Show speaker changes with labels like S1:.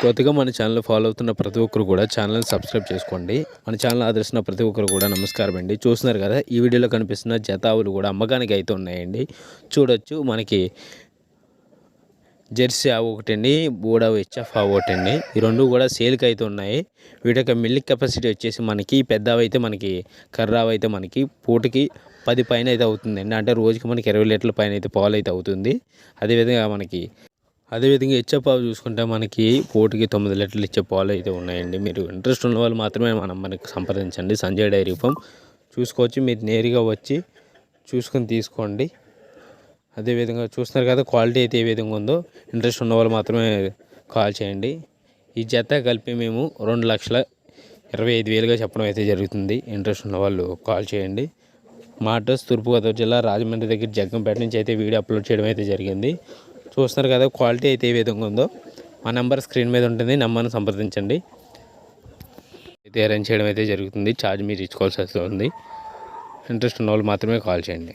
S1: కొత్తగా మన channel follow అవుతున్న ప్రతి ఒక్కరు కూడా ఛానల్ని సబ్స్క్రైబ్ చేసుకోండి. మన ఛానల్ ఆదరిస్తున్న ప్రతి ఒక్కరు కూడా నమస్కారం అండి. చూస్తున్నారు కదా ఈ వీడియోలో కనిపిస్తున్న జతావులు కూడా అమ్మకానికి అయితే ఉన్నాయండి. చూడొచ్చు మనకి జెర్సీ ఆవు ఒకటండి బూడా హెచ్ఎఫ్ ఆవు ఒకటండి. ఈ రెండు కూడా సేల్కి అయితే ఉన్నాయి. వీటి యొక్క మిల్క్ కెపాసిటీ వచ్చేసి మనకి పెద్దవి అయితే మనకి కర్రావు అయితే మనకి పూటకి పది పైన అయితే అవుతుందండి. అంటే రోజుకి మనకి ఇరవై లీటర్ల పైన అయితే పాలు అయితే అవుతుంది. అదేవిధంగా మనకి అదేవిధంగా ఇచ్చే పాలు చూసుకుంటే మనకి పూటకి తొమ్మిది లీటర్లు ఇచ్చే పాలు అయితే ఉన్నాయండి. మీరు ఇంట్రెస్ట్ ఉన్న వాళ్ళు మాత్రమే మనం మనకి సంప్రదించండి. Sanjay dairy farm. చూసుకోవచ్చు మీరు నేరుగా వచ్చి చూసుకొని తీసుకోండి. అదేవిధంగా చూస్తున్నారు కదా క్వాలిటీ అయితే ఏ విధంగా ఉందో. ఇంట్రెస్ట్ ఉన్న వాళ్ళు మాత్రమే కాల్ చేయండి. ఈ జత కలిపి మేము రెండు లక్షల ఇరవై ఐదు వేలుగా చెప్పడం అయితే జరుగుతుంది. ఇంట్రెస్ట్ ఉన్న వాళ్ళు కాల్ చేయండి. మా అడ్రస్ తూర్పుగోదావరి జిల్లా రాజమండ్రి దగ్గర జగ్గంపేట నుంచి అయితే వీడియో అప్లోడ్ చేయడం అయితే జరిగింది. చూస్తున్నారు కదా క్వాలిటీ అయితే ఏ విధంగా ఉందో. మా నెంబర్ స్క్రీన్ మీద ఉంటుంది నెంబర్ను సంప్రదించండి. అయితే అరేంజ్ చేయడం అయితే జరుగుతుంది ఛార్జ్ మీరు ఇచ్చుకోవాల్సి వస్తుంది. ఇంట్రెస్ట్ ఉన్న వాళ్ళు మాత్రమే కాల్ చేయండి.